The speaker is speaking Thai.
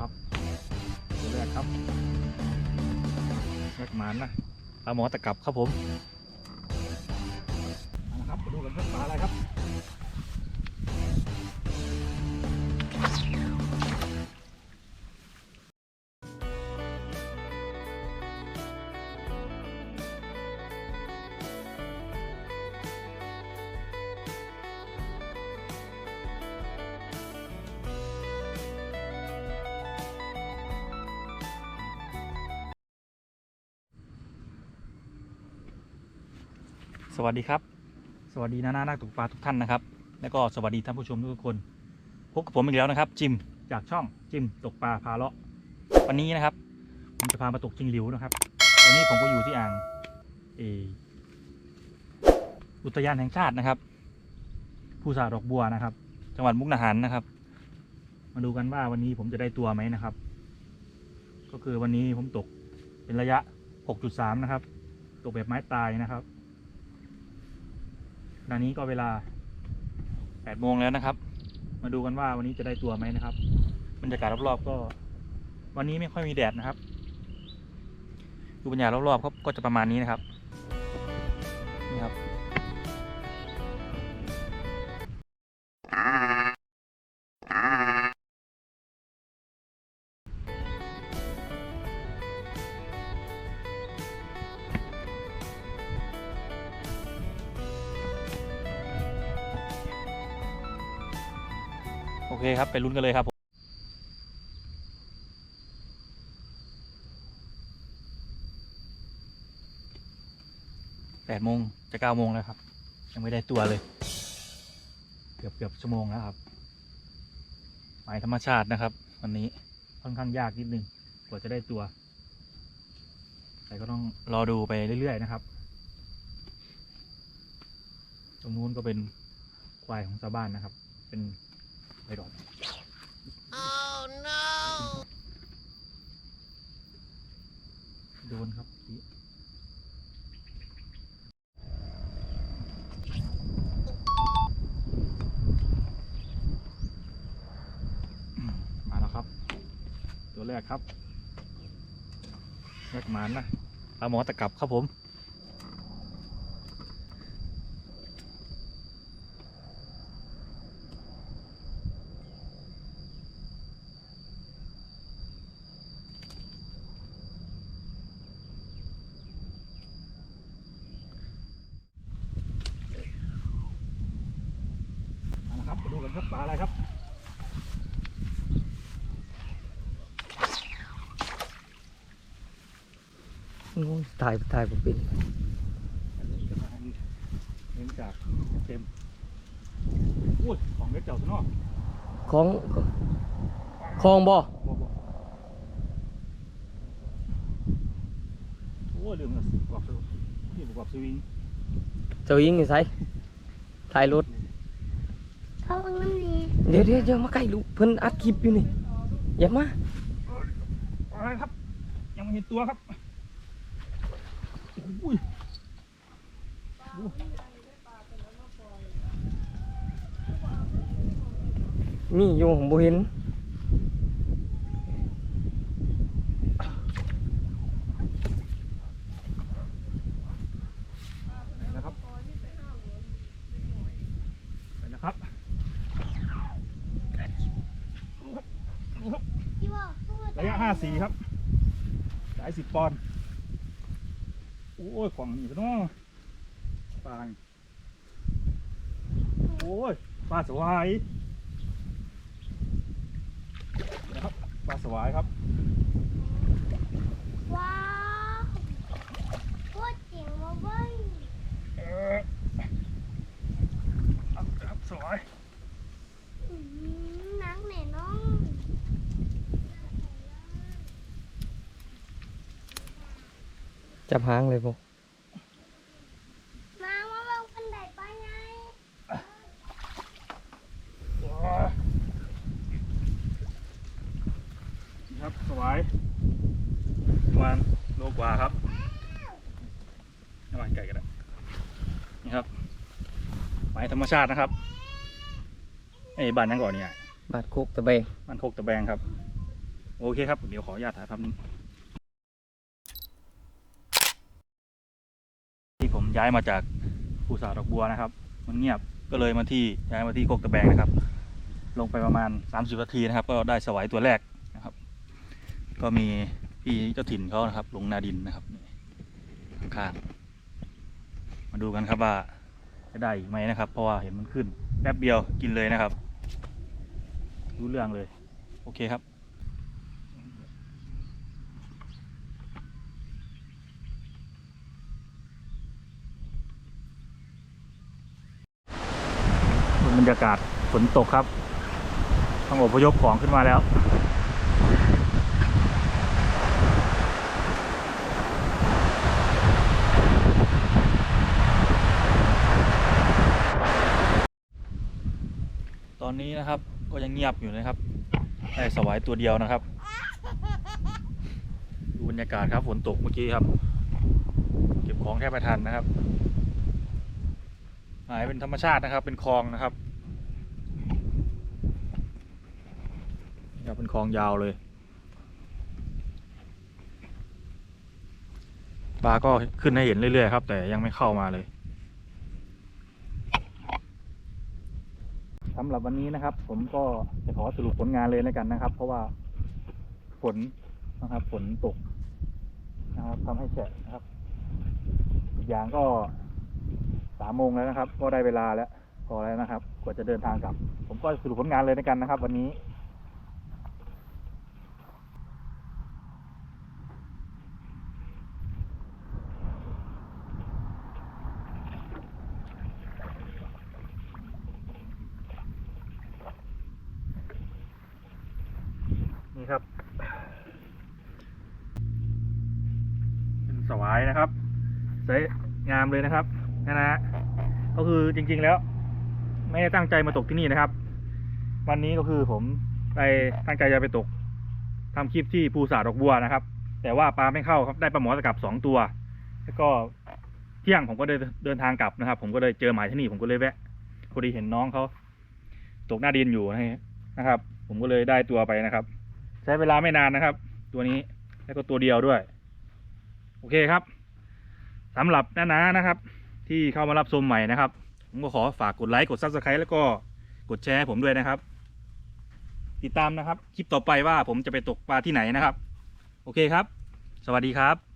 ครับตัวแรกครับแรกหมานนะปลาหมอตะกลับครับผมเอาละครับมาดูกันครับปลาอะไรครับ สวัสดีครับ สวัสดีนานานักตกปลาทุกท่านนะครับ แล้วก็สวัสดีท่านผู้ชมทุกคน พบกับผมอีกแล้วนะครับ จิมจากช่องจิมตกปลาพาเลาะ วันนี้นะครับ ผมจะพามาตกจิงหลิวนะครับวันนี้ผมก็อยู่ที่อ่างเออุทยานแห่งชาตินะครับ ผู้สาดอกบัวนะครับ จังหวัดมุกดาหารนะครับ มาดูกันว่าวันนี้ผมจะได้ตัวไหมนะครับ ก็คือวันนี้ผมตกเป็นระยะ 6.3 นะครับ ตกแบบไม้ตายนะครับ ณะนี้ก็เวลา8โมงแล้วนะครับ มาดูกันว่าวันนี้จะได้ตัวไหมนะครับบรรยากาศรอบๆก็ วันนี้ไม่ค่อยมีแดดนะครับ ดูบรรยากาศรอบๆก็ก็จะประมาณนี้นะครับ เคครับ ไปลุ้นกันเลยครับผมแปดโมงจะเก้าโมงแล้วครับ ยังไม่ได้ตัวเลย เกือบเกือบชั่วโมงแล้วครับหมายธรรมชาตินะครับ วันนี้ค่อนข้างยากนิดนึงกว่าจะได้ตัวแต่ก็ต้องรอดูไปเรื่อยๆนะครับ ตรงนู้นก็เป็นควายของชาวบ้านนะครับ เป็น ไอดอด Oh no! โดนครับพี่อืมมาแล้วครับ ตัวแรกครับแรกหมานนะปลาหมอตะกลับครับผม มาแล้วครับมาดูกั นครับปลาอะไรครับโอ้ยถ่ายถ่ายผมเป็นอันนี้จะมาอันนี้เนื่องจากเต็มอุ้ยของเล็กเจ้าซะเนาะของคลองบ่บ่บ่โอ้ยลืมละประกอบสวิงนี่ประกอบสวิงเจ้ายิงอยู่ไสถ่ายรถ เขาบังน้ำนี้เดี๋ยวเดี๋ยวอย่ามาใกล้ลูกเพิ่นอัดคลิปอยู่นี่อย่ามาอะไรครับ ยังไม่เห็นตัวครับอุ้ยมีอยู่ผมบ่เห็นไหนนะครับไปนะครับ ที่ว่าพูด ระยะห้าสี่ครับ สายสิบปอนด์โอ้ยของอยู่เนาะปลาโอ้ยปลาสวายนะครับปลาสวายครับ ว้าวพูดเจ๋งมาเว้ย เออครับครับสวาย อื้อหือนังแน่น้อง จับหางเลยบ่นางว่าเราคนใดไปไงว้านี่ครับสวายประมาณโลกว่าครับน้ำมันไก่กันนะนี่ครับหมายธรรมชาตินะครับไอ้ยบ้านยังก่อนเนี่ยบาดโคกตะเบงบ้านโคกตะแบงครับ โอเคครับ เดี๋ยวขออนุญาตถ่ายภาพนี้ ที่ผมย้ายมาจากภูสาดอกบัวนะครับ มันเงียบก็เลยมาที่ย้ายมาที่โคกตะแบงนะครับ ลงไปประมาณ 30นาทีนะครับ ก็ได้สวายตัวแรกนะครับ ก็มีพี่เจ้าถิ่นเขานะครับ ลงนาดินนะครับข้างมาดูกันครับว่าจะได้ไหมนะครับ เพราะว่าเห็นมันขึ้นแป๊บเดียวกินเลยนะครับ รู้เรื่องเลย โอเคครับ บรร ยากาศฝนตกครับ ต้องอพยพของขึ้นมาแล้ว ตอนนี้นะครับก็ยังเงียบอยู่นะครับ ได้สวายตัวเดียวนะครับ ดูบรรยากาศครับฝนตกเมื่อกี้ครับ เก็บของแทบไม่ทันนะครับหายเป็นธรรมชาตินะครับ เป็นคลองนะครับ ครับเป็นคลองยาวเลย ปลาก็ขึ้นให้เห็นเรื่อยๆครับ แต่ยังไม่เข้ามาเลยสำหรับวันนี้นะครับ ผมก็จะขอสรุปผลงานเลยแล้วกันนะครับ เพราะว่าฝนนะครับฝนตกนะครับทำให้แฉะนะครับอีกอย่างก็สามโมงแล้วนะครับ ก็ได้เวลาแล้วพอแล้วนะครับ กว่าจะเดินทางกลับ ผมก็สรุปผลงานเลยในกันนะครับ วันนี้ สวายนะครับสวยงามเลยนะครับนะฮะก็คือจริง ๆแล้ว ไม่ได้ตั้งใจมาตกที่นี่นะครับ วันนี้ก็คือผมไปตั้งใจจะไปตกทำคลิปที่ภูสาดอกบัวนะครับ แต่ว่าปลาไม่เข้าครับได้ปลาหมอตะกับสองตัว แล้วก็เที่ยงผมก็เดินเดินทางกลับนะครับ ผมก็เลยเจอหมายที่นี่ผมก็เลยแวะพอดีเห็นน้องเขาตกหน้าดินอยู่นะครับ ผมก็เลยได้ตัวไปนะครับ ใช้เวลาไม่นานนะครับ ตัวนี้แล้วก็ตัวเดียวด้วย โอเคครับสำหรับน้าๆนะครับ ที่เข้ามารับชมใหม่นะครับ ผมก็ขอฝากกดไลค์กดซับสไครต์แล้วก็กดแชร์ให้ผมด้วยนะครับ ติดตามนะครับ คลิปต่อไปว่าผมจะไปตกปลาที่ไหนนะครับ โอเคครับ สวัสดีครับ